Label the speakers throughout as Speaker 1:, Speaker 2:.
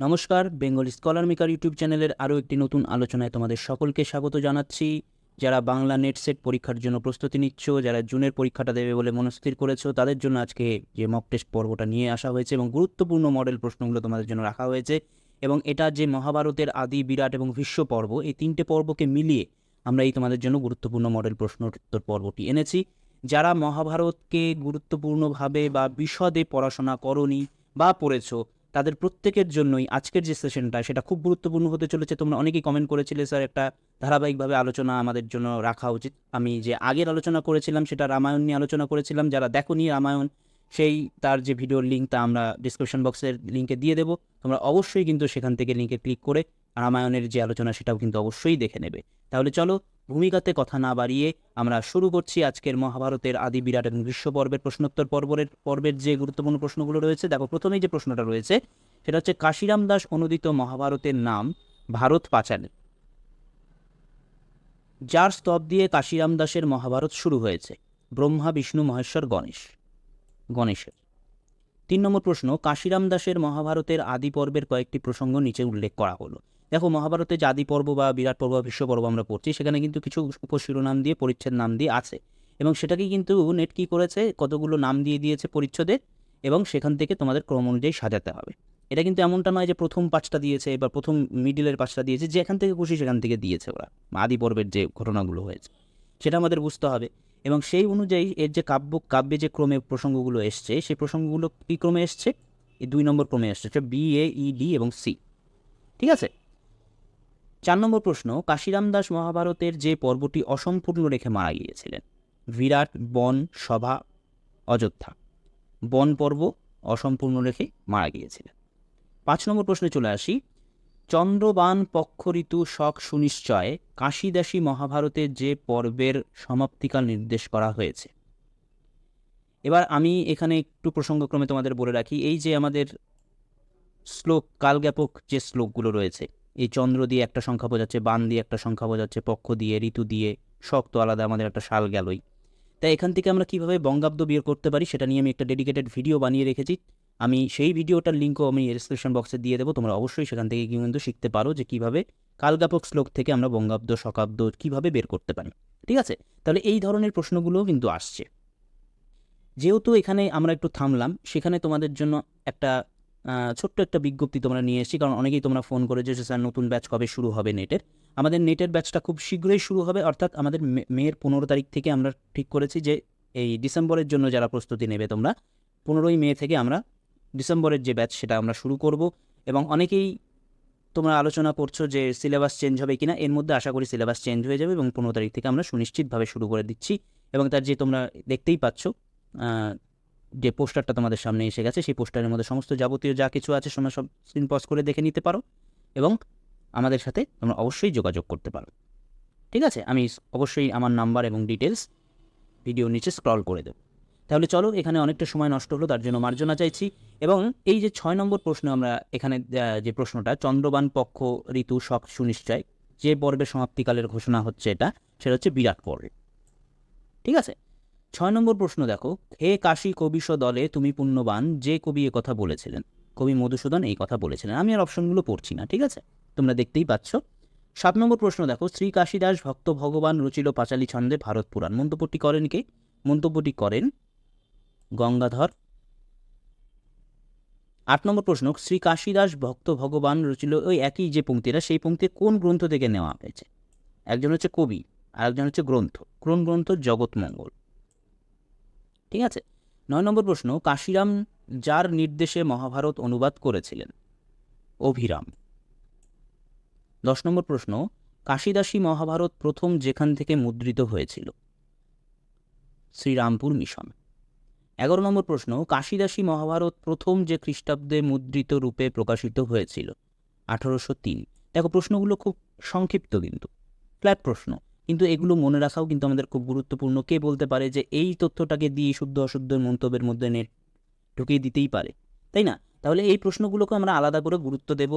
Speaker 1: নমস্কার, Bengal scholar maker YouTube চ্যানেলের আরও একটি নতুন আলোচনায় তোমাদের সকলকে স্বাগত জানাচ্ছি। যারা বাংলা নেট সেট পরীক্ষার জন্য প্রস্তুতি নিচ্ছ, যারা জুনের পরীক্ষাটা দেবে বলে মনস্থির করেছ, তাদের জন্য আজকে যে মক টেস্ট পর্বটা নিয়ে আসা হয়েছে এবং গুরুত্বপূর্ণ মডেল প্রশ্নগুলো তোমাদের জন্য রাখা হয়েছে এবং এটা যে মহাভারতের আদি, বিরাট এবং ভীষ্ম পর্ব, এই তিনটে পর্বকে মিলিয়ে আমরা এই তোমাদের জন্য গুরুত্বপূর্ণ মডেল প্রশ্নোত্তর পর্বটি এনেছি। যারা মহাভারতকে গুরুত্বপূর্ণভাবে বা বিশদে পড়াশোনা করনি বা পড়েছো তাদের প্রত্যেকের জন্যই আজকের যে সেশনটা সেটা খুব গুরুত্বপূর্ণ হতে চলেছে। তোমরা অনেকেই কমেন্ট করেছিলে, স্যার, একটা ধারাবাহিকভাবে আলোচনা আমাদের জন্য রাখা উচিত। আমি যে আগের আলোচনা করেছিলাম সেটা রামায়ণ নিয়ে আলোচনা করেছিলাম। যারা দেখো দেখোনি রামায়ণ, সেই তার যে ভিডিওর লিঙ্ক তা আমরা ডিসক্রিপশন বক্সের লিঙ্কে দিয়ে দেবো। তোমরা অবশ্যই কিন্তু সেখান থেকে লিঙ্কে ক্লিক করে রামায়ণের যে আলোচনা সেটাও কিন্তু অবশ্যই দেখে নেবে। তাহলে চলো ভূমিকাতে কথা না বাড়িয়ে আমরা শুরু করছি আজকের মহাভারতের আদি বিরাট এবং গ্রীষ্ম পর্বের প্রশ্নোত্তর পর্বের পর্বের যে গুরুত্বপূর্ণ প্রশ্নগুলো রয়েছে, দেখো প্রথমেই যে প্রশ্নটা রয়েছে, সেটা হচ্ছে কাশিরাম দাস অনুদিত মহাভারতের নাম ভারত পাঁচালী যার স্তব দিয়ে কাশিরাম দাসের মহাভারত শুরু হয়েছে, ব্রহ্মা, বিষ্ণু, মহেশ্বর, গণেশ, গণেশের। তিন নম্বর প্রশ্ন, কাশিরাম দাসের মহাভারতের আদি পর্বের কয়েকটি প্রসঙ্গ নিচে উল্লেখ করা হলো। দেখো, মহাভারতে যে আদি পর্ব বা বিরাট পর্ব বা বিশ্ব পর্ব আমরা পড়ছি, সেখানে কিন্তু কিছু উপশিরোনাম দিয়ে, পরিচ্ছেদ নাম দিয়ে আছে। এবং সেটাকে কিন্তু নেট কী করেছে? কতগুলো নাম দিয়ে দিয়েছে পরিচ্ছদের এবং সেখান থেকে তোমাদের ক্রম অনুযায়ী সাজাতে হবে। এটা কিন্তু এমনটা নয় যে প্রথম পাঁচটা দিয়েছে বা প্রথম মিডিলের পাঁচটা দিয়েছে, যেখান থেকে খুশি সেখান থেকে দিয়েছে ওরা, আদি পর্বের যে ঘটনাগুলো হয়েছে। সেটা আমাদের বুঝতে হবে। এবং সেই অনুযায়ী এর যে কাব্য, কাব্যে যে ক্রমে প্রসঙ্গগুলো এসছে, সেই প্রসঙ্গগুলো কী ক্রমে এসছে? এই দুই নম্বর ক্রমে এসছে বি এ ই ডি এবং সি ঠিক আছে? চার নম্বর প্রশ্ন, কাশিরাম দাস মহাভারতের যে পর্বটি অসম্পূর্ণ রেখে মারা গিয়েছিলেন, বিরাট বন সভা, অযোধ্যা। বন পর্ব অসম্পূর্ণ রেখে মারা গিয়েছিলেন। পাঁচ নম্বর প্রশ্নে চলে আসি, চন্দ্রবান পক্ষ ঋতু শক সুনিশ্চয়ে কাশিদাসী মহাভারতের যে পর্বের সমাপ্তিকাল নির্দেশ করা হয়েছে। এবার আমি এখানে একটু প্রসঙ্গক্রমে তোমাদের বলে রাখি, এই যে আমাদের শ্লোক, কালজ্ঞাপক যে শ্লোকগুলো রয়েছে এই চন্দ্র দিয়ে একটা সংখ্যা বোঝাচ্ছে, বান দিয়ে একটা সংখ্যা বোঝাচ্ছে, পক্ষ দিয়ে, ঋতু দিয়ে শক্ত আলাদা, আমাদের একটা সাল গেলই। তাই এখান থেকে আমরা কীভাবে বঙ্গাব্দ বের করতে পারি সেটা নিয়ে আমি একটা ডেডিকেটেড ভিডিও বানিয়ে রেখেছি। আমি সেই ভিডিওটার লিঙ্কও আমি ডিসক্রিপশন বক্সে দিয়ে দেবো, তোমরা অবশ্যই সেখান থেকে কিন্তু শিখতে পারো যে কীভাবে কালগাপক শ্লোক থেকে আমরা বঙ্গাব্দ, শকাব্দ কীভাবে বের করতে পারি। ঠিক আছে? তাহলে এই ধরনের প্রশ্নগুলোও কিন্তু আসছে। যেহেতু এখানে আমরা একটু থামলাম, সেখানে তোমাদের জন্য একটা ছোট্ট একটা বিজ্ঞপ্তি তোমরা নিয়ে এসেছি, কারণ অনেকেই তোমরা ফোন করেছ যে স্যার নতুন ব্যাচ কবে শুরু হবে নেটের আমাদের নেটের ব্যাচটা খুব শীঘ্রই শুরু হবে, অর্থাৎ আমাদের মেয়ের পনেরো তারিখ থেকে আমরা ঠিক করেছি যে এই ডিসেম্বরের জন্য যারা প্রস্তুতি নেবে তোমরা, পনেরোই মে থেকে আমরা ডিসেম্বরের যে ব্যাচ সেটা আমরা শুরু করব। এবং অনেকেই তোমরা আলোচনা করছ যে সিলেবাস চেঞ্জ হবে কিনা, এর মধ্যে আশা করি সিলেবাস চেঞ্জ হয়ে যাবে এবং পনেরো তারিখ থেকে আমরা সুনিশ্চিতভাবে শুরু করে দিচ্ছি। এবং তার যে তোমরা দেখতেই পাচ্ছ যে পোস্টারটা তোমাদের সামনে এসে গেছে, সেই পোস্টারের মধ্যে সমস্ত যাবতীয় যা কিছু আছে তোমরা সব স্ক্রিন পজ করে দেখে নিতে পারো এবং আমাদের সাথে তোমরা অবশ্যই যোগাযোগ করতে পারো। ঠিক আছে? আমি অবশ্যই আমার নাম্বার এবং ডিটেলস ভিডিও নিচে স্ক্রল করে দেবো। তাহলে চলো, এখানে অনেকটা সময় নষ্ট হলো, তার জন্য মার্জনা চাইছি এবং এই যে ছয় নম্বর প্রশ্ন আমরা এখানে যে প্রশ্নটা, চন্দ্রবান পক্ষ ঋতু শখ সুনিশ্চয়, যে পর্বের সমাপ্তিকালের ঘোষণা হচ্ছে এটা, সেটা হচ্ছে বিরাট পর্ব। ঠিক আছে? ছয় নম্বর প্রশ্ন দেখো, হে কাশী কবিশ দলে তুমি পুণ্যবান, যে কবি এ কথা বলেছিলেন, কবি মধুসূদন এই কথা বলেছিলেন। আমি আর অপশনগুলো পড়ছি না, ঠিক আছে? তোমরা দেখতেই পাচ্ছ। সাত নম্বর প্রশ্ন দেখো, শ্রী কাশীদাস ভক্ত ভগবান রচিল পাঁচালী ছন্দে ভারত পুরাণ। মন্তব্যটি করেন কে? মন্তব্যটি করেন গঙ্গাধর। আট নম্বর প্রশ্ন, শ্রী কাশীদাস ভক্ত ভগবান রচিল ওই একই যে পঙ্ক্তিটা, সেই পঙ্ক্তি কোন গ্রন্থ থেকে নেওয়া হয়েছে? একজন হচ্ছে কবি আর একজন হচ্ছে গ্রন্থ। কোন গ্রন্থ? জগৎমঙ্গল। ঠিক আছে? নয় নম্বর প্রশ্ন, কাশিরাম যার নির্দেশে মহাভারত অনুবাদ করেছিলেন? অভিরাম। দশ নম্বর প্রশ্ন, কাশিদাসী মহাভারত প্রথম যেখান থেকে মুদ্রিত হয়েছিল? শ্রীরামপুর মিশন। এগারো নম্বর প্রশ্ন, কাশিদাসী মহাভারত প্রথম যে খ্রিস্টাব্দে মুদ্রিত রূপে প্রকাশিত হয়েছিল? আঠারোশো তিন। দেখো, প্রশ্নগুলো খুব সংক্ষিপ্ত কিন্তু। ফ্ল্যাট প্রশ্ন কিন্তু এগুলো মনে রাখাও কিন্তু আমাদের খুব গুরুত্বপূর্ণ। কে বলতে পারে যে এই তথ্যটাকে দিয়ে শুদ্ধ অশুদ্ধের মন্তব্যের মধ্যে নেট ঢুকিয়ে দিতেই পারে, তাই না? তাহলে এই প্রশ্নগুলোকে আমরা আলাদা করে গুরুত্ব দেব,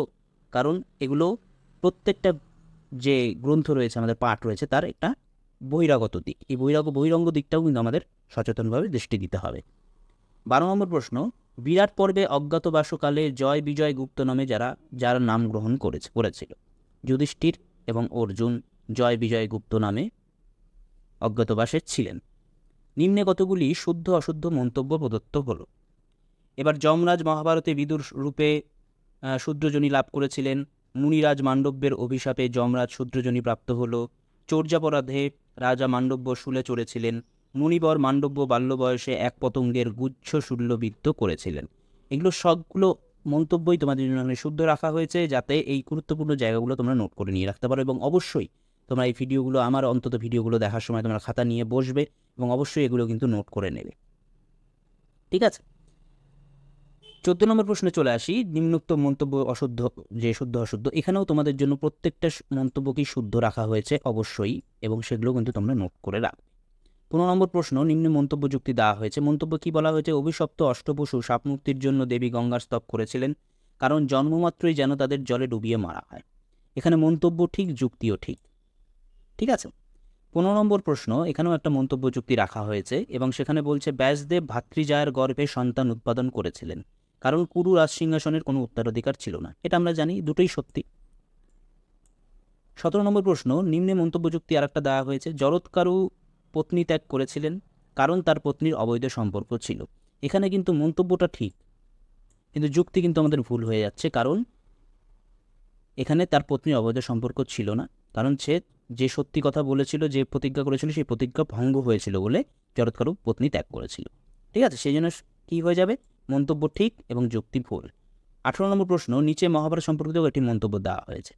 Speaker 1: কারণ এগুলো প্রত্যেকটা যে গ্রন্থ রয়েছে, আমাদের পাঠ রয়েছে, তার একটা বহিরাগত দিক। এই বহিরাগ, বহিরঙ্গ দিকটাও কিন্তু আমাদের সচেতনভাবে দৃষ্টি দিতে হবে। বারো নম্বর প্রশ্ন, বিরাট পর্বে অজ্ঞাতবাসকালে জয় বিজয় গুপ্ত নামে যারা যারা নাম গ্রহণ করেছে, করেছিল। যুধিষ্ঠির এবং অর্জুন জয় বিজয় গুপ্ত নামে অজ্ঞাতবাসের ছিলেন। নিম্নে কতগুলি শুদ্ধ অশুদ্ধ মন্তব্য প্রদত্ত হল। এবার যমরাজ মহাভারতে বিদুর রূপে শূদ্রজনী লাভ করেছিলেন। মুনিরাজ মান্ডব্যের অভিশাপে যমরাজ শূদ্রজনী প্রাপ্ত হল। চর্যাপরাধে রাজা মান্ডব্য শুলে চড়েছিলেন। মুনিবর মান্ডব্য বাল্য বয়সে এক পতঙ্গের গুচ্ছ শূল্যবৃত্ত করেছিলেন। এগুলো সবগুলো মন্তব্যই তোমাদের জন্য শুদ্ধ রাখা হয়েছে, যাতে এই গুরুত্বপূর্ণ জায়গাগুলো তোমরা নোট করে নিয়ে রাখতে পারো এবং অবশ্যই তোমরা এই ভিডিওগুলো, আমার অন্তত ভিডিওগুলো দেখার সময় তোমরা খাতা নিয়ে বসবে এবং অবশ্যই এগুলো কিন্তু নোট করে নেবে। ঠিক আছে? চোদ্দ নম্বর প্রশ্নে চলে আসি। নিম্নোক্ত মন্তব্য অশুদ্ধ, যে শুদ্ধ অশুদ্ধ, এখানেও তোমাদের জন্য প্রত্যেকটা মন্তব্যকেই শুদ্ধ রাখা হয়েছে অবশ্যই এবং সেগুলো কিন্তু তোমরা নোট করে রাখবে। পনেরো নম্বর প্রশ্ন, নিম্ন মন্তব্য যুক্তি দেওয়া হয়েছে। মন্তব্য কি বলা হয়েছে? অভিশপ্ত অষ্টপশু সাপমুক্তির জন্য দেবী গঙ্গার স্তব করেছিলেন, কারণ জন্মমাত্রই যেন তাদের জলে ডুবিয়ে মারা হয়। এখানে মন্তব্য ঠিক, যুক্তিও ঠিক। ঠিক আছে? পনেরো নম্বর প্রশ্ন, এখানেও একটা মন্তব্য যুক্তি রাখা হয়েছে এবং সেখানে বলছে, ব্যাসদেব ভাতৃজায়ের গর্ভে সন্তান উৎপাদন করেছিলেন। কারণ কুরু রাজসিংহাসনের কোনো উত্তরাধিকার ছিল না। এটা আমরা জানি, দুটোই সত্যি। সতেরো নম্বর প্রশ্ন, নিম্নে মন্তব্য যুক্তি আরেকটা দেওয়া হয়েছে জরৎকারু পত্নী ত্যাগ করেছিলেন? কারণ তার পত্নীর অবৈধ সম্পর্ক ছিল। এখানে কিন্তু মন্তব্যটা ঠিক। কিন্তু যুক্তি কিন্তু আমাদের ভুল হয়ে যাচ্ছে, কারণ এখানে তার পত্নীর অবৈধ সম্পর্ক ছিল না। কারণ সে যে সত্যি কথা বলেছিল, যে প্রতিজ্ঞা করেছিল, সেই প্রতিজ্ঞা ভঙ্গ হয়েছিল বলে জরৎকারু পত্নী ত্যাগ করেছিল। ঠিক আছে, সেই জন্য কী হয়ে যাবে? মন্তব্য ঠিক এবং যুক্তি ভুল। আঠারো নম্বর প্রশ্ন, নিচে মহাভারত সম্পর্কিত একটি মন্তব্য দেওয়া হয়েছে।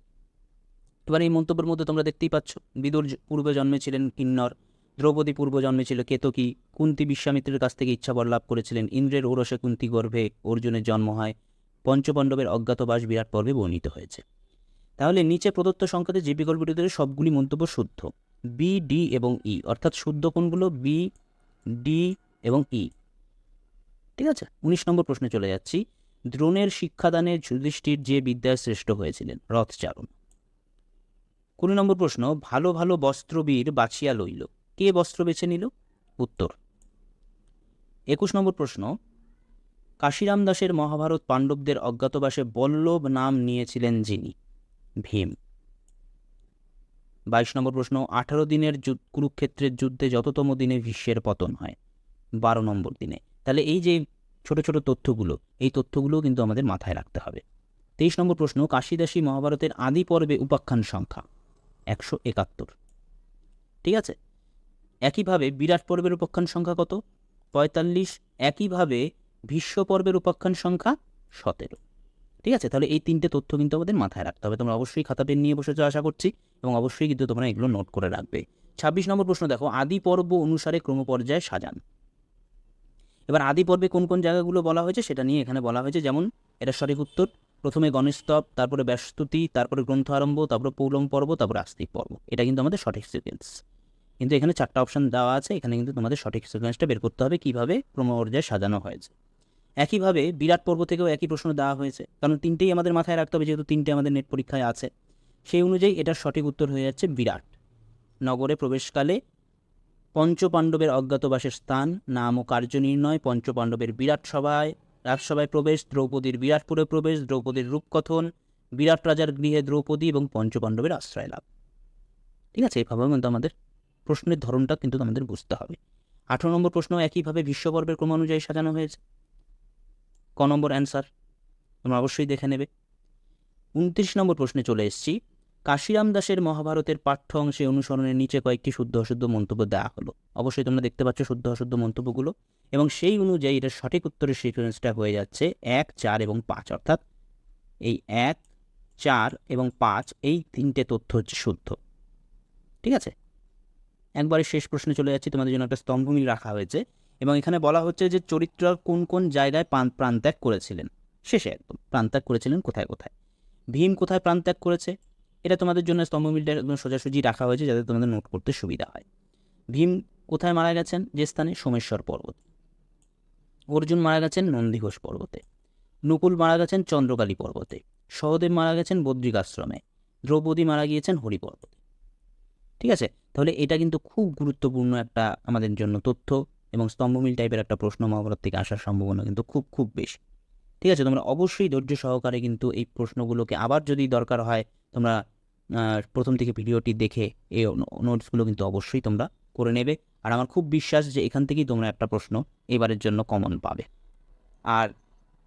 Speaker 1: এবার এই মন্তব্যের মধ্যে তোমরা দেখতেই পাচ্ছ, বিদুর পূর্বে জন্মেছিলেন কিন্নর, দ্রৌপদী পূর্ব জন্মেছিল কেতকী, কুন্তি বিশ্বামিত্রের কাছ থেকে ইচ্ছাবর লাভ করেছিলেন ইন্দ্রের ঔরসে কুন্তি গর্ভে অর্জুনের জন্ম হয়, পঞ্চপাণ্ডবের অজ্ঞাতবাস বিরাট পর্বে বর্ণিত হয়েছে। তাহলে নিচে প্রদত্ত সংখ্যাতে যে বিকল্পটি ধরে সবগুলি মন্তব্য শুদ্ধ। বি ডি এবং ই অর্থাৎ শুদ্ধ কোনগুলো? বি ডি এবং ই ঠিক আছে? উনিশ নম্বর প্রশ্নে চলে যাচ্ছি। দ্রোণের শিক্ষাদানে যুধিষ্ঠির যে বিদ্যায় শ্রেষ্ঠ হয়েছিলেন, রথচারণ। কুড়ি নম্বর প্রশ্ন, ভালো ভালো বস্ত্রবীর বাছিয়া লইল। কে বস্ত্র বেছে নিল? উত্তর। একুশ নম্বর প্রশ্ন, কাশিরাম দাসের মহাভারত পাণ্ডবদের অজ্ঞাতবাসে বল্লভ নাম নিয়েছিলেন যিনি। ভীম। বাইশ নম্বর প্রশ্ন, আঠারো দিনের কুরুক্ষেত্রের যুদ্ধে যততম দিনে ভীষ্মের পতন হয়? বারো নম্বর দিনে। তাহলে এই যে ছোট ছোট তথ্যগুলো, এই তথ্যগুলোও কিন্তু আমাদের মাথায় রাখতে হবে। তেইশ নম্বর প্রশ্ন, কাশিদাসী মহাভারতের আদি পর্বে উপাখ্যান সংখ্যা, একশো একাত্তর। ঠিক আছে? একইভাবে বিরাট পর্বের উপাখ্যান সংখ্যা কত? পঁয়তাল্লিশ। একইভাবে ভীষ্ম পর্বের উপাখ্যান সংখ্যা সতেরো। ঠিক আছে? তাহলে এই তিনটে তথ্য কিন্তু আমাদের মাথায় রাখতে হবে। তোমরা অবশ্যই খাতা, পেন নিয়ে বসেছো, আশা করছি, এবং অবশ্যই কিন্তু তোমরা এগুলো নোট করে রাখবে। ছাব্বিশ নম্বর প্রশ্ন দেখো, আদি পর্ব অনুসারে ক্রমপর্যায়ে সাজান। এবার আদি পর্বে কোন কোন জায়গাগুলো বলা হয়েছে সেটা নিয়ে এখানে বলা হয়েছে, যেমন এটা সঠিক উত্তর, প্রথমে গণেশস্তব তারপরে ব্যাসস্তুতি তারপরে গ্রন্থ আরম্ভ, তারপরে পৌলম পর্ব, তারপরে আস্তিক পর্ব। এটা কিন্তু আমাদের সঠিক সিকোয়েন্স কিন্তু এখানে চারটা অপশন দেওয়া আছে, এখানে কিন্তু তোমাদের সঠিক সিকোয়েন্সটা বের করতে হবে, কীভাবে ক্রমপর্যায়ে সাজানো হয়েছে। একইভাবে বিরাট পর্ব থেকেও একই প্রশ্ন দেওয়া হয়েছে। কারণ তিনটেই আমাদের মাথায় রাখতে হবে, যেহেতু তিনটে আমাদের নেট পরীক্ষায় আছে। সেই অনুযায়ী এটার সঠিক উত্তর হয়ে যাচ্ছে বিরাট। নগরে প্রবেশকালে পঞ্চপাণ্ডবের অজ্ঞাতবাসের স্থান, নাম ও কার্য নির্ণয়, পঞ্চপাণ্ডবের বিরাট সভায়, রাজসভায় প্রবেশ, দ্রৌপদীর বিরাটপুরে প্রবেশ, দ্রৌপদীর রূপকথন, বিরাট রাজার গৃহে দ্রৌপদী এবং পঞ্চপাণ্ডবের আশ্রয় লাভ ঠিক আছে, এভাবে কিন্তু আমাদের প্রশ্নের ধরনটা কিন্তু আমাদের বুঝতে হবে। আঠারো নম্বর প্রশ্ন একইভাবে বিশ্বপর্বের ক্রমানুযায়ী সাজানো হয়েছে। ক নম্বর অ্যান্সার তোমরা অবশ্যই দেখে নেবে। উনত্রিশ নম্বর প্রশ্নে চলে এসেছি। কাশিরাম দাসের মহাভারতের পাঠ্য অংশে অনুসরণের নিচে কয়েকটি শুদ্ধ অশুদ্ধ মন্তব্য দেওয়া হলো। অবশ্যই তোমরা দেখতে পাচ্ছ শুদ্ধ অশুদ্ধ মন্তব্যগুলো। এবং সেই অনুযায়ী এটার সঠিক উত্তরের সিকোয়েন্সটা হয়ে যাচ্ছে এক, চার এবং পাঁচ। অর্থাৎ এই এক, চার এবং পাঁচ এই তিনটে তথ্য হচ্ছে শুদ্ধ। ঠিক আছে? একবারে শেষ প্রশ্নে চলে যাচ্ছি। তোমাদের জন্য একটা স্তম্ভমিল রাখা হয়েছে। এবং এখানে বলা হচ্ছে যে চরিত্র কোন কোন জায়গায় প্রাণ প্রাণত্যাগ করেছিলেন। শেষে একদম প্রাণত্যাগ করেছিলেন কোথায় কোথায়? ভীম কোথায় প্রাণত্যাগ করেছে? এটা তোমাদের জন্য স্তম্ভমিলটা একদম সোজাসুজি রাখা হয়েছে যাতে তোমাদের নোট করতে সুবিধা হয়। ভীম কোথায় মারা গেছেন? যে স্থানে? সোমেশ্বর পর্বত। অর্জুন মারা গেছেন নন্দীঘোষ পর্বতে। নকুল মারা গেছেন চন্দ্রকালী পর্বতে। সহদেব মারা গেছেন বদ্রিকাশ্রমে। দ্রৌপদী মারা গিয়েছেন হরি পর্বতে ঠিক আছে? তাহলে এটা কিন্তু খুব গুরুত্বপূর্ণ একটা আমাদের জন্য তথ্য। এবং স্তম্ভমিল টাইপের একটা প্রশ্ন মহাভারত থেকে আসার সম্ভাবনা কিন্তু খুব খুব বেশি। ঠিক আছে? তোমরা অবশ্যই ধৈর্য সহকারে কিন্তু এই প্রশ্নগুলোকে আবার যদি দরকার হয়, তোমরা প্রথম থেকে ভিডিওটি দেখে এই নোটসগুলো কিন্তু অবশ্যই তোমরা করে নেবে। আর আমার খুব বিশ্বাস যে এখান থেকেই তোমরা একটা প্রশ্ন এবারের জন্য কমন পাবে। আর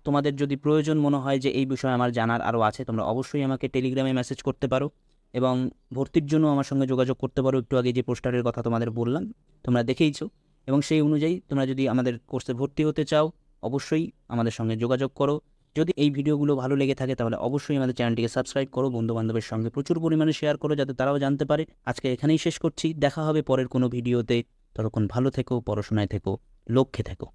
Speaker 1: তোমাদের যদি প্রয়োজন মনে হয় যে এই বিষয়ে আমার জানার আরও আছে, তোমরা অবশ্যই আমাকে টেলিগ্রামে মেসেজ করতে পারো এবং ভর্তির জন্য আমার সঙ্গে যোগাযোগ করতে পারো। একটু আগে যে পোস্টারের কথা তোমাদের বললাম, তোমরা দেখেইছো। এবং সেই অনুযায়ী তোমরা যদি আমাদের কোর্সে ভর্তি হতে চাও, অবশ্যই আমাদের সঙ্গে যোগাযোগ করো। যদি এই ভিডিওগুলো ভালো লেগে থাকে, তাহলে অবশ্যই আমাদের চ্যানেলটিকে সাবস্ক্রাইব করো। বন্ধুবান্ধবের সঙ্গে প্রচুর পরিমাণে শেয়ার করো যাতে তারাও জানতে পারে। আজকে এখানেই শেষ করছি। দেখা হবে পরের কোনো ভিডিওতে। ততক্ষণ ভালো থেকো, পড়াশোনায় থেকো, লক্ষ্যে থেকো।